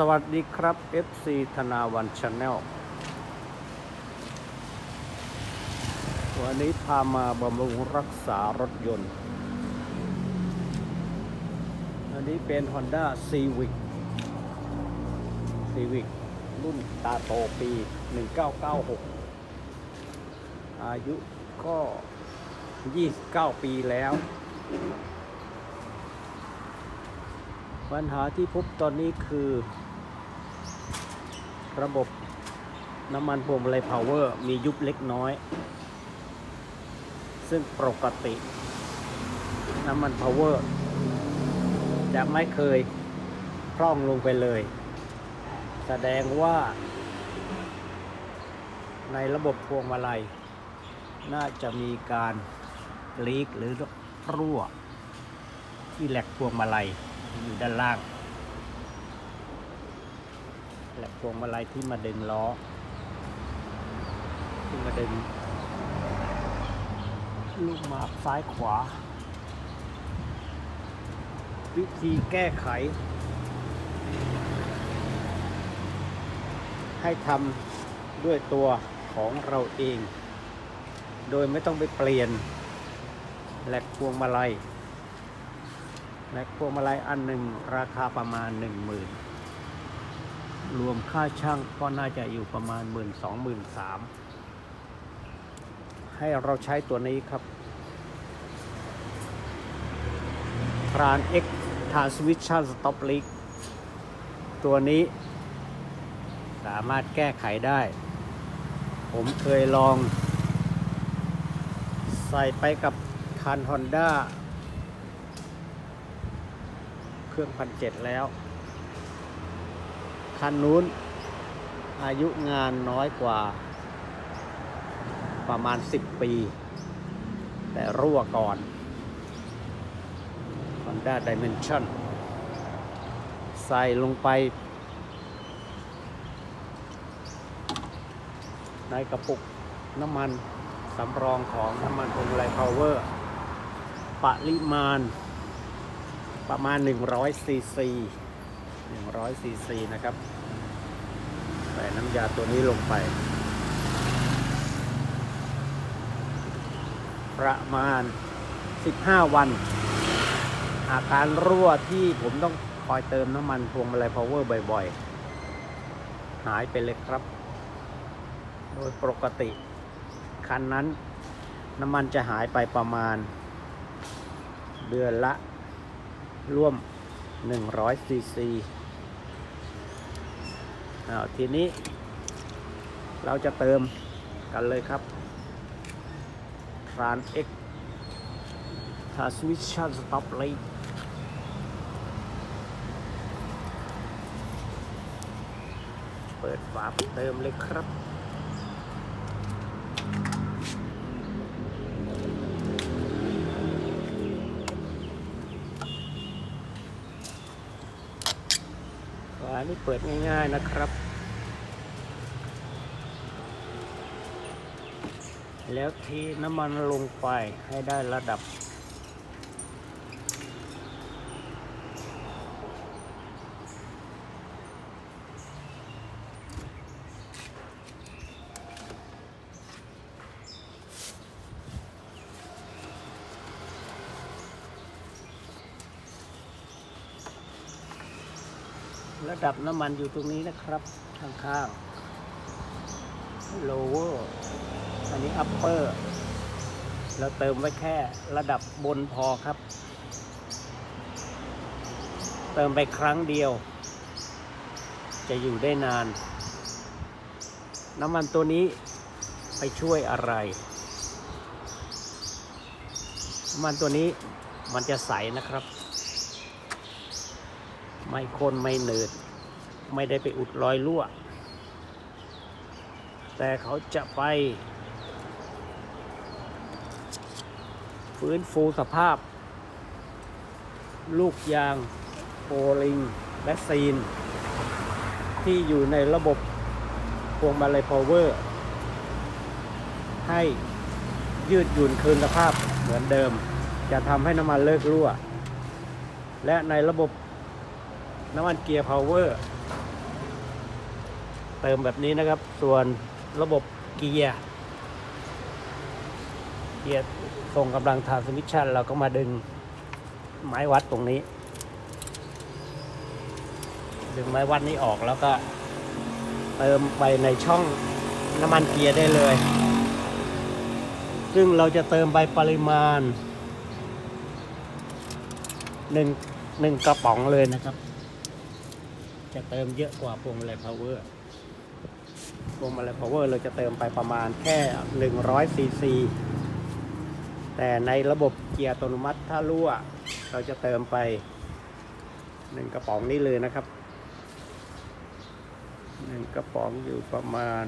สวัสดีครับ FC ธนาวันชาแนลวันนี้พามาบำรุงรักษารถยนต์ อันนี้เป็น Honda Civic Civic รุ่นตาโตปี 1996 อายุก็ 29 ปีแล้วปัญหาที่พบตอนนี้คือ ระบบน้ำมันพวงมาลัยพาวเวอร์มียุบเล็กน้อย ซึ่งปกติ น้ำมันพาวเวอร์จะไม่เคยพร่องลงไปเลย แสดงว่า ในระบบพวงมาลัย น่าจะมีการลีกหรือรั่วที่แหลกพวงมาลัยอยู่ด้านล่าง แหลกพวงมาลัยที่มาดึงล้อ ที่มาดึง ลูกหมากซ้ายขวา วิธีแก้ไข ให้ทำด้วยตัวของเราเอง โดยไม่ต้องไปเปลี่ยนแหลกพวงมาลัยแหลกพวงมาลัยอันหนึ่งราคาประมาณ 1 0,000 รวมค่าช่างก็น่าจะอยู่ประมาณ 1 2 0 0 0 3ให้เราใช้ตัวนี้ครับ t r a n X Transmission Stop Leak ตัวนี้สามารถแก้ไขได้ ผมเคยลอง ใส่ไปกับคัน Honda เครื่องพันเจ็ดแล้ว คันนู้นอายุงานน้อยกว่าประมาณ 10 ปี แต่รั่วก่อน Honda Dimension ใส่ลงไป ในกระปุกน้ำมันสำรองของน้ำมันพวงมาลัยพาวเวอร์ปริมาณประมาณ 100ซีซี 100ซีซีนะครับ ใส่น้ำยาตัวนี้ลงไป ประมาณ 15 วัน อาการรั่วที่ผมต้องคอยเติมน้ำมันพวงมาลัยพาวเวอร์บ่อยๆ หายไปเลยครับ โดยปกติ คันนั้นน้ำมันจะหายไปประมาณ เดือนละร่วม 100ซีซี อ้าวทีนี้ เราจะเติมกันเลยครับ Tran X Transmission Stop Light เปิดฝาไปเติมเลยครับายไม่เปิดง่าย ๆนะครับ แล้วเทีน้ำมันลงไปให้ได้ระดับ ระดับน้ำมันอยู่ตรงนี้นะครับ ข้างๆ lower อันนี้ upper เราเติมไว้แค่ระดับบนพอครับ เติมไปครั้งเดียว จะอยู่ได้นาน น้ำมันตัวนี้ไปช่วยอะไร น้ำมันตัวนี้มันจะใสนะครับ ไม่คนไม่เนิด ไม่ได้ไปอุดรอยรั่ว แต่เขาจะไป ฟื้นฟูสภาพ ลูกยางโอลิง และซีน ที่อยู่ในระบบพวงมาลัยพาวเวอร์ ให้ยืดหยุ่นคืนสภาพเหมือนเดิม จะทำให้น้ำมันเลิกรั่ว และในระบบ น้ำมันเกียร์พาวเวอร์ เติมแบบนี้นะครับ ส่วนระบบเกียร์ เกียร์ส่งกำลังทางสมิชชั่น เราก็มาดึงไม้วัดตรงนี้ ดึงไม้วัดนี้ออกแล้วก็เติมไปในช่องน้ำมันเกียร์ได้เลย ซึ่งเราจะเติมไปปริมาณหนึ่งหนึ่งกระป๋องเลยนะครับ จะเติมเยอะกว่าพวงมาลัย power พวงมาลัย power เราจะเติมไปประมาณแค่100ซีซีแต่ในระบบเกียร์อัตโนมัติถ้ารั่ว เราจะเติมไปหนึ่งกระป๋องนี้เลยนะครับหนึ่งกระป๋องอยู่ประมาณ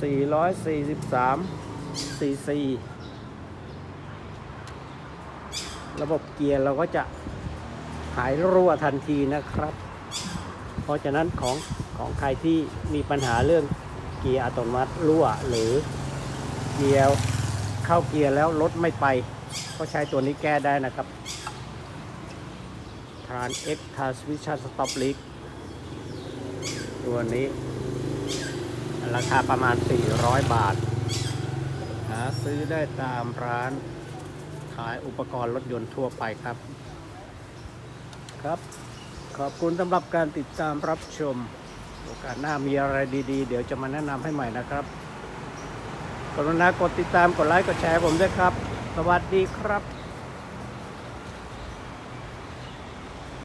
443ซีซี ระบบเกียร์เราก็จะหายรั่วทันทีนะครับ เพราะฉะนั้นของของใครที่มีปัญหาเรื่องเกียร์อัตโนมัติรั่วหรือเกียร์เข้าเกียร์แล้วรถไม่ไป ก็ใช้ตัวนี้แก้ได้นะครับ Tran X Transmission Stop Leak ตัวนี้ ราคาประมาณ 400 บาท หาซื้อได้ตามร้านายอุปกรณ์รถยนต์ทั่วไปครับ ครับ ขอบคุณสำหรับการติดตามรับชม โอกาสหน้ามีอะไรดีๆ เดี๋ยวจะมาแนะนำให้ใหม่นะครับกรุณากดติดตามกดไลค์กดแชร์ผมด้วยครับ สวัสดีครับ